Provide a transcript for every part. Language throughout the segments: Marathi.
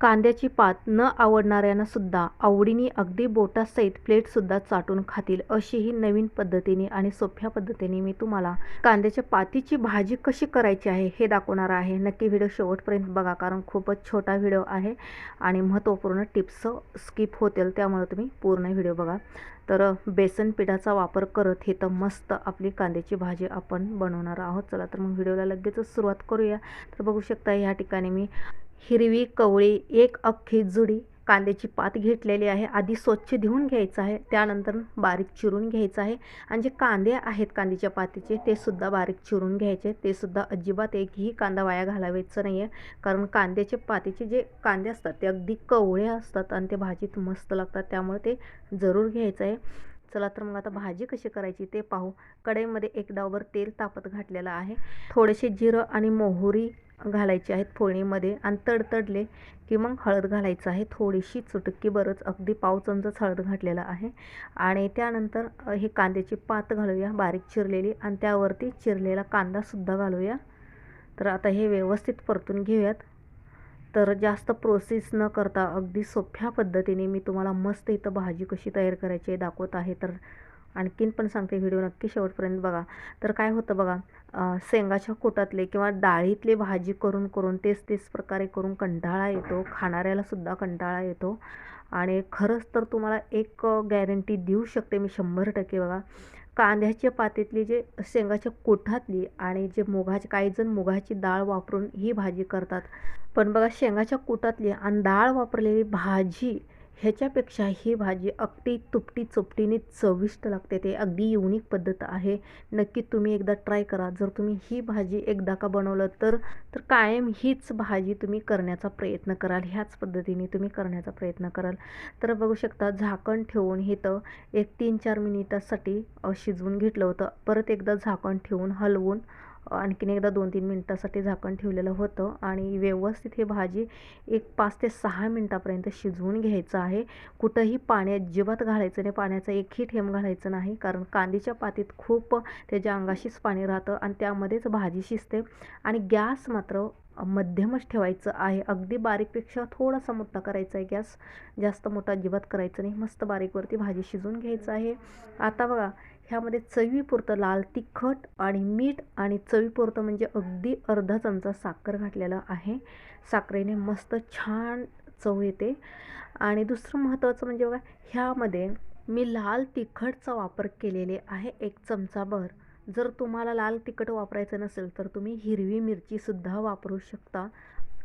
कांद्याची पात न आवडणाऱ्यांना सुद्धा आवडीने अगदी बोटासहित प्लेटसुद्धा चाटून खातील अशी ही नवीन पद्धतीने आणि सोप्या पद्धतीने मी तुम्हाला कांद्याच्या पातीची भाजी कशी करायची आहे हे दाखवणार आहे. नक्की व्हिडिओ शेवटपर्यंत बघा कारण खूपच छोटा व्हिडिओ आहे आणि महत्त्वपूर्ण टिप्स स्किप होतील त्यामुळे तुम्ही पूर्ण व्हिडिओ बघा. तर बेसन पिठाचा वापर करत हे तर मस्त आपली कांद्याची भाजी आपण बनवणार आहोत. चला तर मग व्हिडिओला लगेचच सुरुवात करूया. तर बघू शकता ह्या ठिकाणी मी हिरवी कवळी एक अख्खी जुडी कांद्याची पात घेतलेली आहे. आधी स्वच्छ धुवून घ्यायचं आहे त्यानंतर बारीक चिरून घ्यायचं आहे. आणि जे कांदे आहेत कांद्याच्या पातीचे ते सुद्धा बारीक चिरून घ्यायचे. ते सुद्धा अजिबात एकही कांदा वाया घालावायचं नाही आहे कारण कांद्याचे पातीचे जे कांदे असतात ते अगदी कवळे असतात आणि ते भाजीत मस्त लागतात. त्यामुळे ते जरूर घ्यायचं आहे. चला तर मग आता भाजी कशी करायची ते पाहू. कढईमध्ये एक डावर तेल तापत घातलेलं आहे. थोडेसे जिरं आणि मोहरी घालायचे आहेत फोडणीमध्ये आणि तडतडले की मग हळद घालायचं आहे. थोडीशी चुटकी बरंच अगदी पाव चमचाच हळद घातलेला आहे. आणि त्यानंतर हे कांद्याची पात घालूया बारीक चिरलेली आणि त्यावरती चिरलेला कांदासुद्धा घालूया. तर आता हे व्यवस्थित परतून घेऊयात. तर जास्त प्रोसेस न करता अगदी सोप्या पद्धतीने मी तुम्हाला मस्त इथं भाजी कशी तयार करायची दाखवत आहे. तर आणखीन पण सांगते व्हिडिओ नक्की शेवटपर्यंत बघा. तर काय होतं बघा शेंगाच्या कोटातले किंवा डाळीतले भाजी करून करून तेच तेच प्रकारे करून कंटाळा येतो खाणाऱ्यालासुद्धा कंटाळा येतो. आणि खरंच तर तुम्हाला एक गॅरंटी देऊ शकते मी शंभर टक्के बघा. कांद्याच्या पातीतली जे शेंगाच्या कोठातली आणि जे मुगाची काही जण मुगाची डाळ वापरून ही भाजी करतात. पण बघा शेंगाच्या कोटातली आणि डाळ वापरलेली भाजी ह्याच्यापेक्षा ही भाजी अगदी तुपटी चुपटीने चविष्ट लागते. ते अगदी युनिक पद्धत आहे. नक्की तुम्ही एकदा ट्राय करा. जर तुम्ही ही भाजी एकदा का बनवलं तर तर कायम हीच भाजी तुम्ही करण्याचा प्रयत्न कराल. ह्याच पद्धतीने तुम्ही करण्याचा प्रयत्न कराल. तर बघू शकता झाकण ठेवून हे तर एक तीन चार मिनिटासाठी शिजवून घेतलं होतं. परत एकदा झाकण ठेवून हलवून आणखीन एकदा दोन तीन मिनटासाठी झाकण ठेवलेलं होतं आणि व्यवस्थित ही भाजी एक पाच ते सहा मिनटापर्यंत शिजवून घ्यायचं आहे. कुठंही पाणी अजिबात घालायचं नाही पाण्याचा एकही थेंब घालायचं नाही कारण कांदीच्या पातीत खूप त्याच्या अंगाशीच पाणी राहतं आणि त्यामध्येच भाजी शिजते आणि गॅस मात्र मध्यमच ठेवायचं आहे. अगदी बारीकपेक्षा थोडासा मोठा करायचा आहे गॅस जास्त मोठा अजिबात करायचं नाही. मस्त बारीकवरती भाजी शिजवून घ्यायचं आहे. आता बघा ह्यामध्ये चवीपुरतं लाल तिखट आणि मीठ आणि चवीपुरतं म्हणजे अगदी अर्धा चमचा साखर घातलेला आहे. साखरेने मस्त छान चव येते. आणि दुसरं महत्त्वाचं म्हणजे बघा ह्यामध्ये मी लाल तिखटचा वापर केलेले आहे एक चमचाभर. जर तुम्हाला लाल तिखट वापरायचं नसेल तर तुम्ही हिरवी मिरचीसुद्धा वापरू शकता.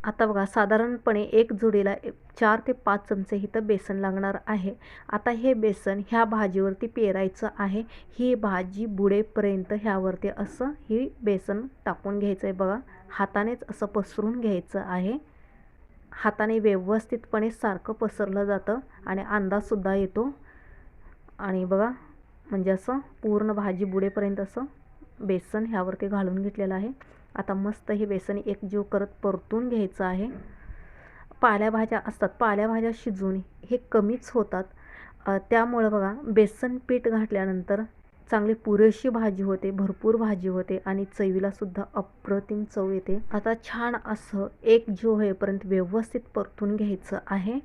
आता बघा साधारणपणे एक जुडीला चार ते पाच चमचे इथं बेसन लागणार आहे. आता हे बेसन ह्या भाजीवरती पेरायचं आहे. ही भाजी बुडेपर्यंत ह्यावरती असं ही बेसन टाकून घ्यायचं आहे बघा. हातानेच असं पसरून घ्यायचं आहे. हाताने व्यवस्थितपणे सारखं पसरलं जातं आणि अंदाजसुद्धा येतो. आणि बघा म्हणजे असं पूर्ण भाजी बुडेपर्यंत असं बेसन ह्यावरती घालून घेतलेलं आहे. आता मस्त हे बेसन एकजीव करत परतून घ्यायचं आहे. पाल्याभाज्या असतात. पाल्याभाज्या शिजून हे कमीच होतात. त्यामुळं बघा बेसन पीठ घातल्यानंतर चांगली पुरेशी भाजी होते भरपूर भाजी होते आणि चवीलासुद्धा अप्रतिम चव येते. आता छान असं एक जीव होईपर्यंत व्यवस्थित परतून घ्यायचं आहे.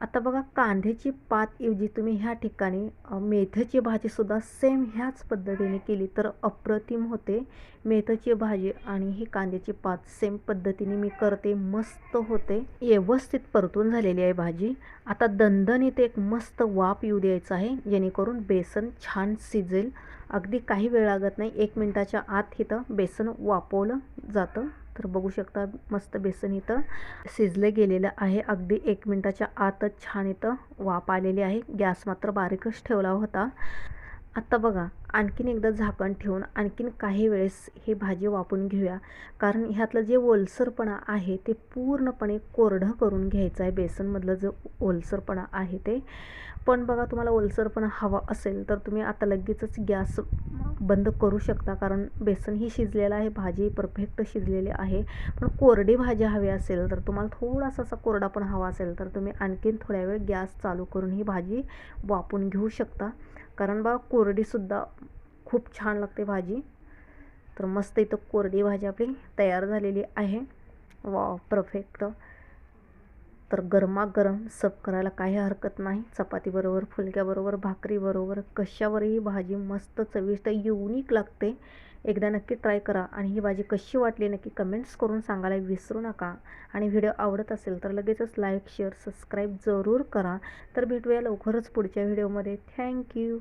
आता बघा कांद्याची पातऐवजी तुम्ही ह्या ठिकाणी मेथीची भाजीसुद्धा सेम ह्याच पद्धतीने केली तर अप्रतिम होते. मेथीची भाजी आणि ही कांद्याची पात सेम पद्धतीने मी करते मस्त होते. व्यवस्थित परतून झालेली आहे भाजी. आता दणदणीत एक मस्त वाफ येऊ द्यायचा आहे जेणेकरून बेसन छान शिजेल. अगदी काही वेळ लागत नाही एक मिनटाच्या आत इथं बेसन वापवलं जातं. तर बघू शकता मस्त बेसन इथं शिजलं गेलेलं आहे. अगदी एक मिनटाच्या आतच छान इथं वाफ आलेली आहे. गॅस मात्र बारीकच ठेवला होता. आत्ता बघा आणखीन एकदा झाकण ठेवून आणखीन काही वेळेस ही भाजी वापरून घेऊया. कारण ह्यातलं जे ओलसरपणा आहे ते पूर्णपणे कोरडं करून घ्यायचं आहे. बेसनमधलं जे ओलसरपणा आहे ते. पण बघा तुम्हाला ओलसरपणा हवा असेल तर तुम्ही आता लगेचच गॅस बंद करू शकता. कारण बेसन ही शिजलेलं आहे भाजी परफेक्ट शिजलेली आहे. पण कोरडी भाजी हवी असेल तर तुम्हाला थोडासा असा कोरडा पण हवा असेल तर तुम्ही आणखीन थोड्या वेळ गॅस चालू करून ही भाजी वापून घेऊ शकता. कारण बा कोरडीसुद्धा खूप छान लागते भाजी. तर मस्त इथं कोरडी भाजी आपली तयार झालेली आहे. वा परफेक्ट तर गरमागरम सब करायला काही हरकत नाही. चपातीबरोबर फुलक्याबरोबर भाकरीबरोबर कशावरही भाजी मस्त चविष्ट युनिक लागते. एकदा नक्की ट्राय करा आणि ही भाजी कशी वाटली नक्की कमेंट्स करून सांगायला विसरू नका. आणि व्हिडिओ आवडत असेल तर लगेचच लाईक शेअर सबस्क्राईब जरूर करा. तर भेटूया लवकरच पुढच्या व्हिडिओमध्ये थँक्यू